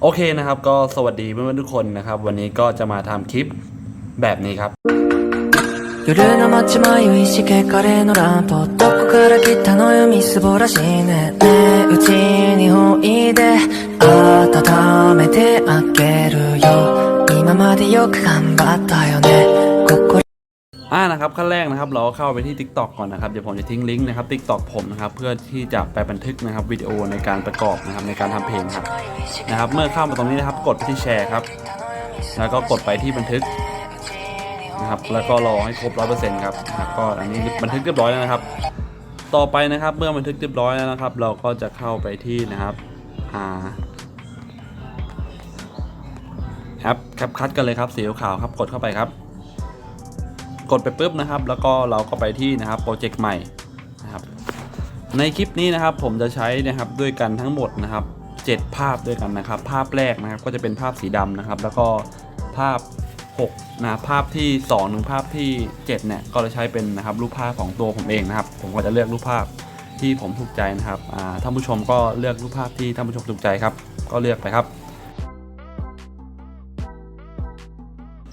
โอเคนะครับ ก็สวัสดีเพื่อนๆทุกคนนะครับ วันนี้ก็จะมาทำคลิปแบบนี้ครับ 夜の街迷いしけカレーのランプどこから来たのよみすぼらしいねねえうちにおいで温めてあげるよ今までよく頑張ったよね心 อ่านะครับขั้นแรกนะครับ เราเข้าไปที่ Tik t o อกก่อนนะครับเดี๋ยวผมจะทิ้งลิงก์นะครับ Tik t o อกผมนะครับเพื่อที่จะไปบันทึกนะครับวิดีโอในการประกอบนะครับในการทำเพลงครับนะครับ เมื่อเข้ามาตรงนี้นะครับ กดไปที่แชร์ครับ แล้วก็กดไปที่บันทึกนะครับ แล้วก็รอให้ครบร้อยเปอร์เซ็นต์ครับก็อันนี้บันทึกเรียบร้อยแล้วนะครับ ต่อไปนะครับเมื่อบันทึกเรียบร้อยแล้วนะครับ เราก็จะเข้าไปที่นะครับอ่าแอปแคปคัดกันเลยครับสีขาวครับกดเข้าไปครับ กดไปปุ๊บนะครับ แล้วก็เราก็ไปที่นะครับโปรเจกต์ใหม่นะครับในคลิปนี้นะครับผมจะใช้นะครับด้วยกันทั้งหมดนะครับ 7 ภาพด้วยกันนะครับ ภาพแรกนะครับก็จะเป็นภาพสีดำนะครับ แล้วก็ภาพ6นะภาพที่2ถึงภาพที่7เนี่ยก็จะใช้เป็นนะครับรูปภาพของตัวผมเองนะครับ ผมก็จะเลือกรูปภาพที่ผมถูกใจนะครับอ่าท่านผู้ชมก็เลือกรูปภาพที่ท่านผู้ชมถูกใจครับ ก็เลือกไปครับ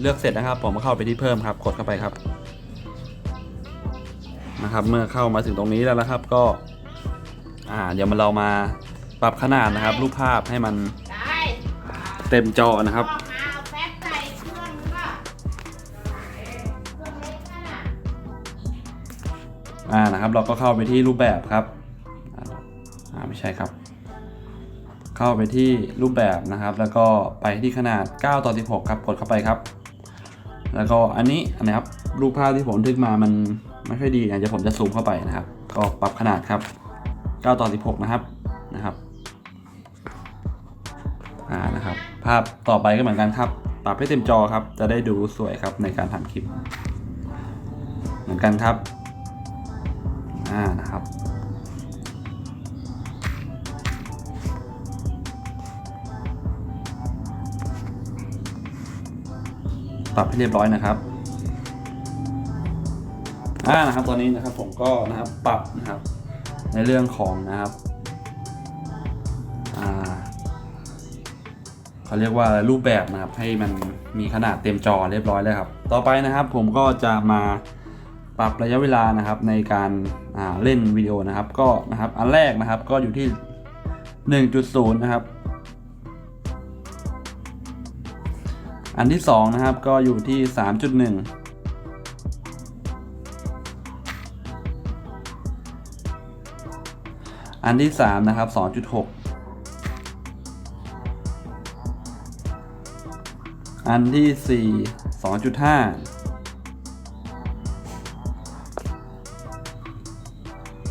เลือกเสร็จนะครับ ผมก็เข้าไปที่เพิ่มครับ กดเข้าไปครับ นะครับ เมื่อเข้ามาถึงตรงนี้แล้วนะครับ ก็ อ่า เดี๋ยวมาเรามาปรับขนาดนะครับ รูปภาพให้มันเต็มจอนะครับออกมาเอาแป๊บใส่เครื่องก็เครื่องเล็กนั่นน่ะอ่านะครับ เราก็เข้าไปที่รูปแบบครับอ่าไม่ใช่ครับ เข้าไปที่รูปแบบนะครับ แล้วก็ไปที่ขนาด 9 ต่อ 16 ครับกดเข้าไปครับ แล้วก็อันนี้นะครับรูปภาพที่ผมทึกมามันไม่ค่อยดีนะเดี๋ยวผมจะซูมเข้าไปนะครับ ก็ปรับขนาดครับ 9 ต่อ 16 นะครับนะครับอ่านะครับ ภาพต่อไปก็เหมือนกันครับ ปรับให้เต็มจอครับ จะได้ดูสวยครับในการทำคลิป เหมือนกันครับอ่านะครับ ปรับให้เรียบร้อยนะครับอ่านะครับตอนนี้นะครับผมก็นะครับปรับนะครับ ในเรื่องของนะครับอ่าเขาเรียกว่ารูปแบบนะครับให้มันมีขนาดเต็มจอเรียบร้อยแล้วครับ ต่อไปนะครับผมก็จะมาปรับระยะเวลานะครับในการอ่าเล่นวิดีโอนะครับ ก็นะครับอันแรกนะครับก็อยู่ที่ 1.0 นะครับ อันที่ 2 นะครับก็อยู่ที่ 3.1อันที่ 3 นะครับ 2.6 อันที่ 4 2.5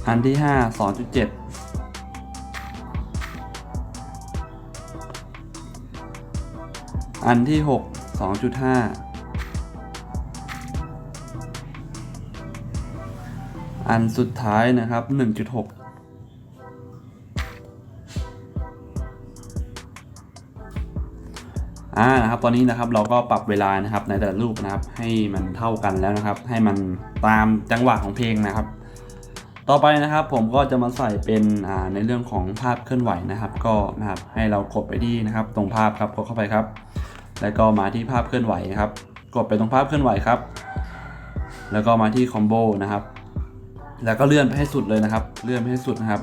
อันที่ 5 2.7 อันที่ 6 2.5 อันสุดท้ายนะครับ 1.6อ่านะครับตอนนี้นะครับเราก็ปรับเวลานะครับในแต่ละรูปนะครับให้มันเท่ากันแล้วนะครับ ให้มันตามจังหวะของเพลงนะครับ ต่อไปนะครับผมก็จะมาใส่เป็นในเรื่องของภาพเคลื่อนไหวนะครับ ก็นะครับให้เรากดไปที่นะครับ ตรงภาพครับกดเข้าไปครับ แล้วก็มาที่ภาพเคลื่อนไหวครับ กดไปตรงภาพเคลื่อนไหวครับ แล้วก็มาที่คอมโบนะครับ แล้วก็เลื่อนไปให้สุดเลยนะครับ เลื่อนไปให้สุดนะครับ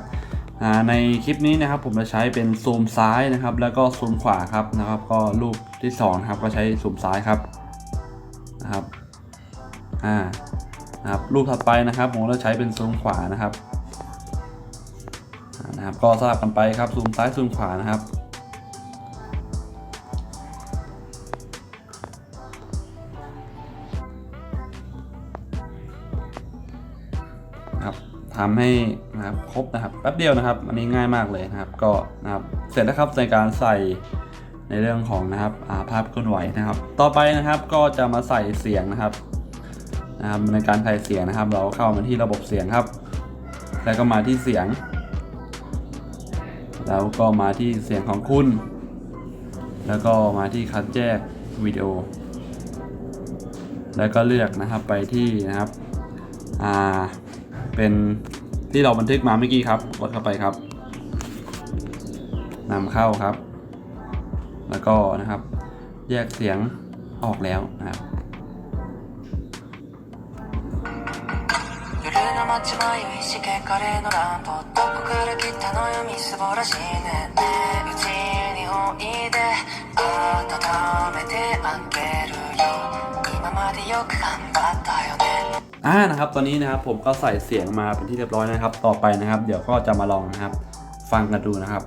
ในคลิปนี้นะครับผมจะใช้เป็นซูมซ้ายนะครับ แล้วก็ซูมขวาครับนะครับ ก็รูปที่สองนะครับก็ใช้ซูมซ้ายครับนะครับอ่านะครับรูปถัดไปนะครับผมจะใช้เป็นซูมขวานะครับนะครับ ก็สลับกันไปครับซูมซ้ายซูมขวานะครับ นะครับทำให้นะครับครบนะครับแป๊บเดียวนะครับ อันนี้ง่ายมากเลยนะครับ ก็นะครับเสร็จแล้วครับในการใส่ในเรื่องของนะครับาภาพเคลื่อนไหวนะครับ ต่อไปนะครับก็จะมาใส่เสียงนะครับนะครับในการใส่เสียงนะครับ เราเข้ามาที่ระบบเสียงครับ แล้วก็มาที่เสียง แล้วก็มาที่เสียงของคุณ แล้วก็มาที่คัดแยกวิดีโอ แล้วก็เลือกนะครับไปที่นะครับอ่า เป็นที่เราบันทึกมาเมื่อกี้ครับ กดเข้าไปครับนำเข้าครับ แล้วก็นะครับ แยกเสียงออกแล้วนะครับ 夜の街迷いしけカレーの乱歩どこから来たのよみすぼらしいねねえうちにおいで温めてあげるよ今までよく頑張ったよね อ่านะครับตอนนี้นะครับผมก็ใส่เสียงมาเป็นที่เรียบร้อยนะครับ ต่อไปนะครับ เดี๋ยวก็จะมาลองนะครับ ฟังกันดูนะครับ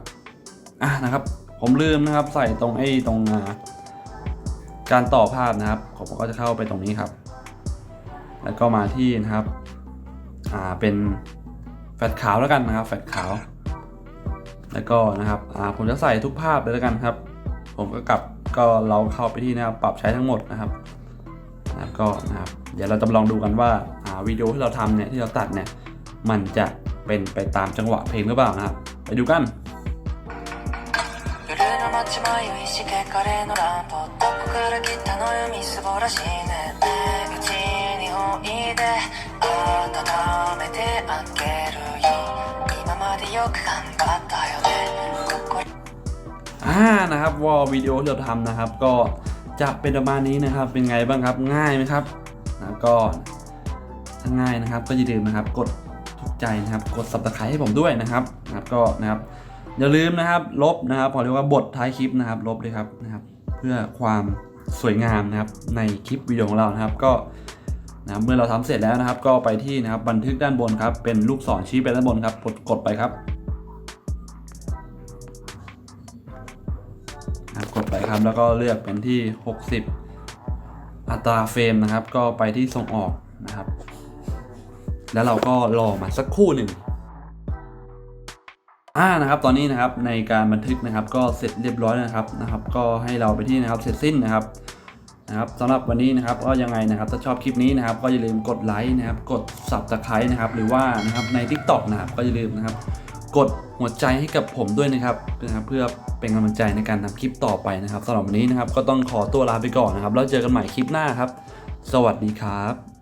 อ่านะครับ ผมลืมนะครับ ใส่ตรงไอ้ตรงาการต่อภาพนะครับ ผมก็จะเข้าไปตรงนี้ครับ แล้วก็มาที่นะครับอ่าเป็นแฟลชขาวแล้วกันนะครับแฟลชขาว แล้วก็นะครับอ่าผมจะใส่ทุกภาพเลยแล้วกันครับ ผมก็กลับก็เราเข้าไปที่นะครับปรับใช้ทั้งหมดนะครับ ก็นะครับเดี๋ยวเราจะลองดูกันว่าวิดีโอที่เราทำเนี่ยที่เราตัดเนี่ยมันจะเป็นไปตามจังหวะเพลงหรือเปล่านะครับไปดูกันอ่านะครับวอลวิดีโอที่เราทำนะครับก็ จะเป็นประมาณนี้นะครับ เป็นไงบ้างครับง่ายไหมครับนะก็ถ้าง่ายนะครับ ก็อย่าลืมนะครับ กดถูกใจนะครับ กด subscribe ให้ผมด้วยนะครับนะครับก็นะครับอย่าลืมนะครับ ลบนะครับขอเรียกว่าบทท้ายคลิปนะครับ ลบเลยครับนะครับ เพื่อความสวยงามนะครับในคลิปวิดีโอของเรานะครับก็นะเมื่อเราทำเสร็จแล้วนะครับ ก็ไปที่นะครับบันทึกด้านบนครับเป็นลูกศรชี้ไปด้านบนครับกดกดไปครับ ไปครับ แล้วก็เลือกเป็นที่ 60 อัตราเฟรมนะครับ ก็ไปที่ส่งออกนะครับ แล้วเราก็รอมาสักครู่หนึ่งอ่านะครับ ตอนนี้นะครับในการบันทึกนะครับ ก็เสร็จเรียบร้อยนะครับนะครับ ก็ให้เราไปที่นะครับเสร็จสิ้นนะครับนะครับสำหรับวันนี้นะครับก็ยังไงนะครับถ้าชอบคลิปนี้นะครับ ก็อย่าลืมกดไลค์นะครับ กด subscribe นะครับ หรือว่านะครับใน TikTok นะครับก็อย่าลืมนะครับ กดหัวใจให้กับผมด้วยนะครับนะครับเพื่อเป็นกำลังใจในการทำคลิปต่อไปนะครับสำหรับวันนี้นะครับก็ต้องขอตัวลาไปก่อนนะครับแล้วเจอกันใหม่คลิปหน้าครับ สวัสดีครับ